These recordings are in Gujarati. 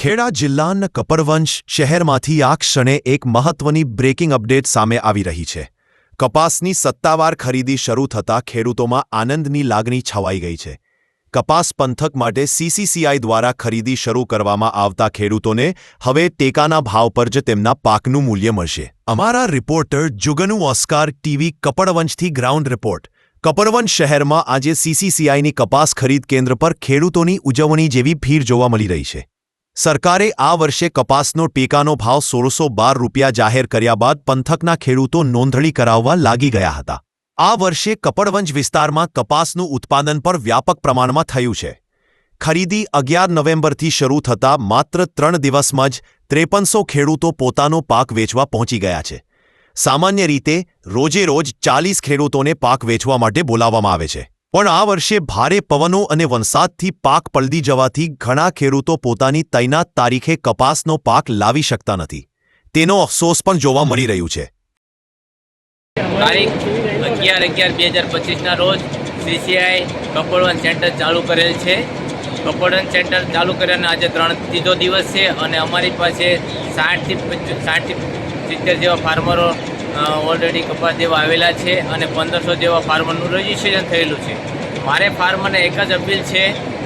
ખેડા જિલ્લાના કપરવંશ શહેરમાંથી આ ક્ષણે એક મહત્વની બ્રેકિંગ અપડેટ સામે આવી રહી છે. કપાસની સત્તાવાર ખરીદી શરૂ થતાં ખેડૂતોમાં આનંદની લાગણી છવાઈ ગઈ છે. કપાસ પંથક માટે સીસીસીઆઈ દ્વારા ખરીદી શરૂ કરવામાં આવતા ખેડૂતોને હવે ટેકાના ભાવ પર જ તેમના પાકનું મૂલ્ય મળશે. અમારા રિપોર્ટર જુગનુ ઓસ્કાર ટીવી કપડવંશથી ગ્રાઉન્ડ રિપોર્ટ. કપરવંશ શહેરમાં આજે સીસીસીઆઈની કપાસ ખરીદ કેન્દ્ર પર ખેડૂતોની ઉજવણી જેવી ભીડ જોવા મળી રહી છે. સરકારે આ વર્ષે કપાસનો ટેકાનો ભાવ સોળસો બાર રૂપિયા જાહેર કર્યા બાદ પંથકના ખેડૂતો નોંધણી કરાવવા લાગી ગયા હતા. આ વર્ષે કપડવંજ વિસ્તારમાં કપાસનું ઉત્પાદન પર વ્યાપક પ્રમાણમાં થયું છે. ખરીદી અગિયાર નવેમ્બરથી શરૂ થતાં માત્ર ત્રણ દિવસમાં જ ત્રેપનસો ખેડૂતો પોતાનો પાક વેચવા પહોંચી ગયા છે. સામાન્ય રીતે રોજે રોજ ચાલીસ ખેડૂતોને પાક વેચવા માટે બોલાવવામાં આવે છે. પણ આ વર્ષે ભારે પવનો અને વરસાદથી પાક પલદી જવાથી ઘણા ખેડૂતો પોતાની તૈનાત તારીખે કપાસનો પાક લાવી શકતા નથી. તેનો અફસોસ પણ જોવા મળી રહ્યું છે. તારીખ અગિયાર અગિયાર બે હજાર પચીસના રોજ સીસીઆઈ કપડવન સેન્ટર ચાલુ કરેલ છે. કપડવન સેન્ટર ચાલુ કર્યાના આજે ત્રણ ત્રીજો દિવસ છે અને અમારી પાસે સાઠથી સાઠથી સિત્તેર જેવા ફાર્મરો ઓલરેડી કપાસ જેવા આવેલા છે અને પંદરસો જેવા ફાર્મરનું રજિસ્ટ્રેશન થયેલું છે. મારે ફાર્મરને એક જ અપીલ છે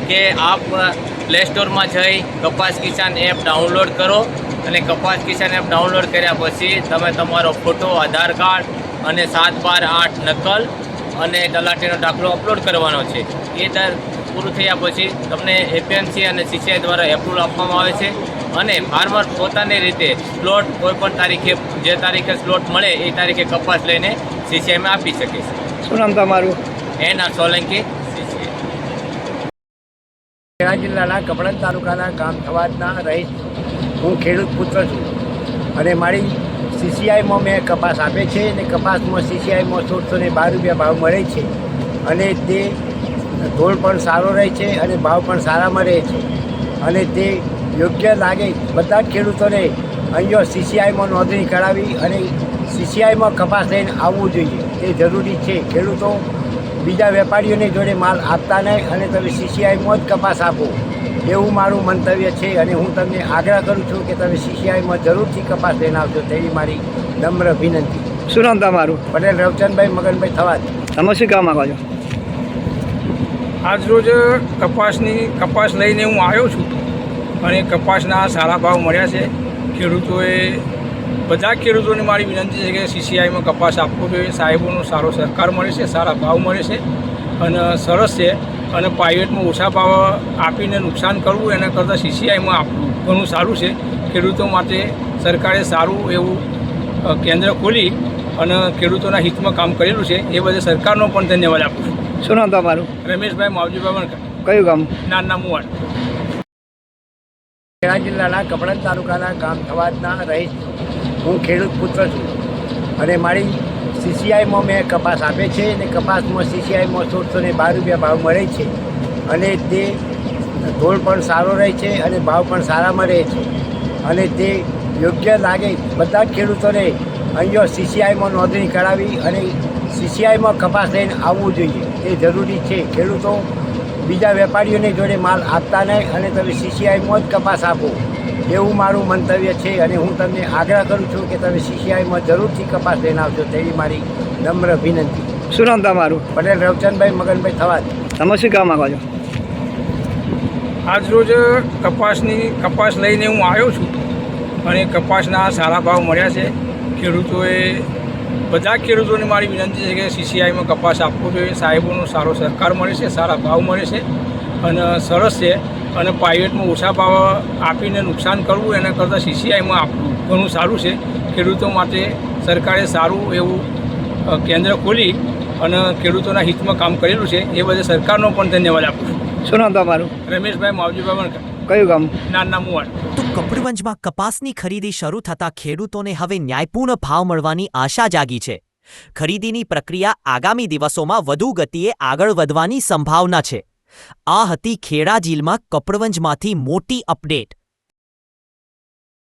કે આપ પ્લે સ્ટોરમાં જઈ, કપાસ કિસાન એપ ડાઉનલોડ કરો અને કપાસ કિસાન એપ ડાઉનલોડ કર્યા પછી તમે તમારો ફોટો આધાર કાર્ડ અને સાત બાર આઠ નકલ અને તલાટીનો દાખલો અપલોડ કરવાનો છે. એ દર પૂરું થયા પછી તમને એપીએમસી અને સીસીઆઈ દ્વારા એપ્રુવલ આપવામાં આવે છે અને ફાર્મર પોતાની રીતે સ્લોટ કોઈપણ તારીખે જે તારીખે સ્લોટ મળે એ તારીખે કપાસ લઈને સીસીઆઈમાં આપી શકે છે. શું નામ તમારું? એના સોલંકી સીસીઆઈ ખેડા જિલ્લાના કપડન તાલુકાના ગામ થવાજના રહીશ. હું ખેડૂત પુત્ર છું અને મારી સીસીઆઈમાં મેં કપાસ આપે છે અને કપાસમાં સીસીઆઈમાં સોળસો ને બાર રૂપિયા ભાવ મળે છે. અને તે ધોળ પણ સારો રહે છે અને ભાવ પણ સારામાં રહે છે. અને તે યોગ્ય લાગે બધા જ ખેડૂતોને અહીંયા સીસીઆઈમાં નોંધણી કરાવી અને સીસીઆઈમાં કપાસ લઈને આવવું જોઈએ. તે જરૂરી છે. ખેડૂતો બીજા વેપારીઓને જોડે માલ આપતા નહીં અને તમે સીસીઆઈમાં જ કપાસ આપો. એવું મારું મંતવ્ય છે અને હું તમને આગ્રહ કરું છું કે તમે સીસીઆઈમાં જરૂરથી કપાસ લઈને આવજો તેવી મારી નમ્ર વિનંતી. શું નામ તમારું? પટેલ રવચંદભાઈ મગનભાઈ થવા તમે શું કામ માંગો છો આજરોજ કપાસની, કપાસ લઈને હું આવ્યો છું અને કપાસના સારા ભાવ મળ્યા છે. ખેડૂતોએ, બધા ખેડૂતોને મારી વિનંતી છે કે સીસીઆઈમાં કપાસ આપવો જોઈએ. સાહેબોનો સારો સરકાર મળે છે, સારા ભાવ મળે છે અને સરસ છે અને પ્રાઇવેટમાં ઓછા ભાવ આપીને નુકસાન કરવું એના કરતાં સીસીઆઈમાં આપવું ઘણું સારું છે. ખેડૂતો માટે સરકારે સારું એવું કેન્દ્ર ખોલી અને ખેડૂતોના હિતમાં કામ કરેલું છે. એ બધે સરકારનો પણ ધન્યવાદ આપું છું. શું નામ તમારું? રમેશભાઈ માવજીભાઈ વણકર. કયું ગામ? નાના મુવાડ. ખેડા જિલ્લાના કપડા તાલુકાના ગામ થવાદના રહીશ. હું ખેડૂત પુત્ર છું. અને મારી સીસીઆઈમાં મેં કપાસ આપે છે અને કપાસમાં સીસીઆઈમાં સોળસો ને બાર રૂપિયા ભાવ મળે છે. અને તે ધોળ પણ સારો રહે છે અને ભાવ પણ સારામાં રહે છે. અને તે યોગ્ય લાગે બધા જ ખેડૂતોને અહીંયા સીસીઆઈમાં નોંધણી કરાવી અને સીસીઆઈમાં કપાસ લઈને આવવું જોઈએ. તે જરૂરી છે. ખેડૂતો બીજા વેપારીઓને જોડે માલ આપતા નહીં અને તમે સીસીઆઈમાં જ કપાસ આપો. એવું મારું મંતવ્ય છે અને હું તમને આગ્રહ કરું છું કે તમે સીસીઆઈમાં જરૂરથી કપાસ લઈને આવજો. તેવી મારી નમ્ર વિનંતી. શું નામ તમારું? પટેલ રવચંદભાઈ મગનભાઈ થવાજ તમે શું કામ માંગો છો? આજરોજ કપાસની કપાસ લઈને હું આવ્યો છું. અને કપાસના સારા ભાવ મળ્યા છે. ખેડૂતોએ બધા ખેડૂતોને મારી વિનંતી છે કે સીસીઆઈમાં કપાસ આપવો જોઈએ. સાહેબોનો સારો સરકાર મળે છે સારા ભાવ મળે છે અને સરસ છે અને પ્રાઇવેટમાં ઓછા ભાવ આપીને નુકસાન કરવું એના કરતાં સીસીઆઈમાં આપવું ઘણું સારું છે. ખેડૂતો માટે સરકારે સારું એવું કેન્દ્ર ખોલી અને ખેડૂતોના હિતમાં કામ કરેલું છે. એ બધે સરકારનો પણ ધન્યવાદ આપું છું. શું નામ તમારું? રમેશભાઈ માવજીભાઈ વણકર. કયું ગામ? નાના મુવાડ. તો કપડવંજમાં કપાસની ખરીદી શરૂ થતા ખેડૂતોને હવે ન્યાયપૂર્ણ ભાવ મળવાની આશા જાગી છે. ખરીદીની પ્રક્રિયા આગામી દિવસોમાં વધુ ગતિએ આગળ વધવાની સંભાવના છે. આ હતી ખેડા જીલમાં કપડવંજમાંથી મોટી અપડેટ.